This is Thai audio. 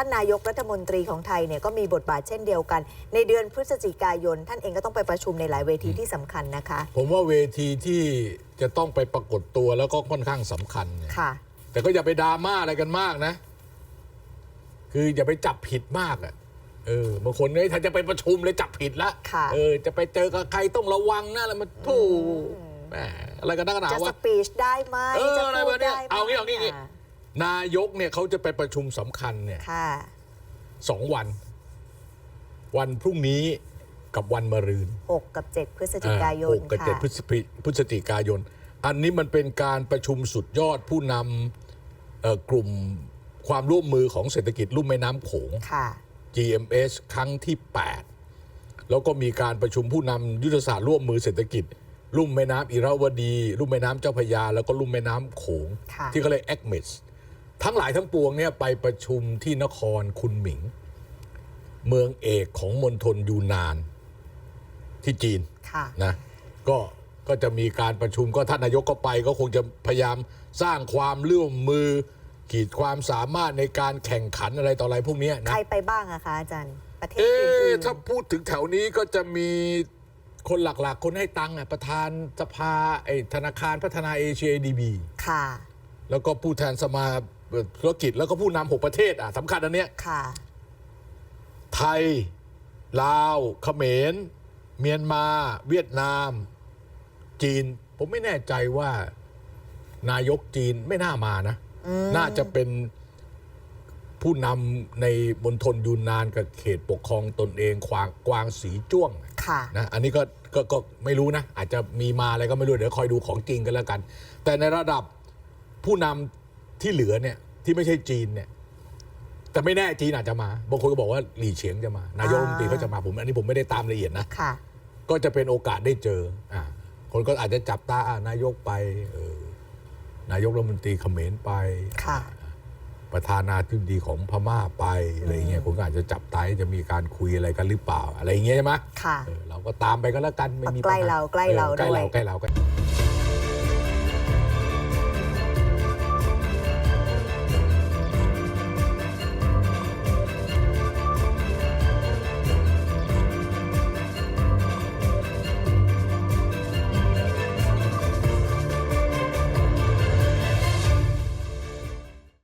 ท่านนายกรัฐมนตรีของไทยเนี่ยก็มีบทบาทเช่นเดียวกัน ในเดือนพฤศจิกายน ท่านเองก็ต้องไปประชุมในหลายเวทีที่สำคัญนะคะ ผมว่าเวทีที่จะต้องไปปรากฏตัวแล้วก็ค่อนข้างสำคัญเนี่ย ค่ะ แต่ก็อย่าไปดราม่าอะไรกันมากนะ คืออย่าไปจับผิดมากอะเออบางคนเนี่ยถ้าจะไปประชุมเลยจับผิดละค่ะ เออ จะไปเจอกับใครต้องระวังนะอะไรมันถูกแหมอะไรกันนักหนาจะสวะ ปีชได้ไหมเออจะอะไรพูดวะเนี่ยได้ไหมเอางี้เอางี้ค่ะ นายกเนี่ยเขาจะไปประชุมสำคัญเนี่ยค่ะ สองวัน วันพรุ่งนี้กับวันมะรืน6 กับ 7 พฤศจิกายนหกกับเจ็ดค่ะพฤศจิพฤศจิกายน อันนี้มันเป็นการประชุมสุดยอดผู้นำเอ่อกลุ่มความร่วมมือของเศรษฐกิจลุ่มแม่น้ำโขง ค่ะ GMS ครั้งที่ 8 แล้วก็มีการประชุมผู้นำยุทธศาสตร์ร่วมมือเศรษฐกิจ ลุ่มแม่น้ำอิระวดี ลุ่มแม่น้ำเจ้าพระยา แล้วก็ลุ่มแม่น้ำโขง ค่ะ ที่เขาเรียก a c m e s ทั้งหลายทั้งปวงเนี่ยไปประชุมที่นครคุนหมิง เมืองเอกของมณฑลยูนานที่จีนค่ะนะก็ก็จะมีการประชุมก็ท่านนายกก็ไป ก็คงจะพยายามสร้างความร่วมมือ ขีดความสามารถในการแข่งขันอะไรต่ออะไรพวกเนี้ยใคนะรไปบ้างอะคะอาจารย์ประเทศเอ๊อื่ะนถ้าพูดถึงแถวนี้ก็จะมีคนหลักๆ คนให้ตังค์อะประธานสภาไอ้ธนาคารพัฒนาเอเชียดีบีๆค่ะ แล้วก็ผู้แทนสมา ธุรกิจแล้วก็ผู้นำหกประเทศอะสำคัญอันเนี้ยค่ะ ไทย ลาวเขมร เมียนมา เวียดนาม จีน ผมไม่แน่ใจว่า นายกจีนไม่น่ามานะ น่าจะเป็นผู้นำในมณฑลยูนนานกับเขตปกครองตนเองควางกวางสีจ้วงค่ะนะอันนี้ก็ก็ก็ไม่รู้นะ อาจจะมีมาอะไรก็ไม่รู้ เดี๋ยวคอยดูของจริงกันแล้วกัน แต่ในระดับผู้นำ ที่เหลือเนี่ยที่ไม่ใช่จีนเนี่ยแต่ไม่แน่จีนอาจจะมาบางคนก็บอกว่าหลี่เฉียงจะมา นายกรัฐมนตรีเขาจะมาผมอันนี้ผมไม่ได้ตามละเอียดนะค่ะ ก็จะเป็นโอกาสได้เจออ่าคนก็อาจจะจับตาอ่านายกไปเออนายกรัฐมนตรีเขมรไปค่ะ ประธานาธิบดีของพม่าไปอะไรเงี้ยคนก็อาจจะจับตายจะมีการคุยอะไรกันหรือเปล่า อะไรอย่างเงี้ยใช่ไหมค่ะเออเราก็ตามไปก็แล้วกันไม่มีใกล้ปัญหเราใกล้เราออใกล้ด้วยเราใกล้เราใกล้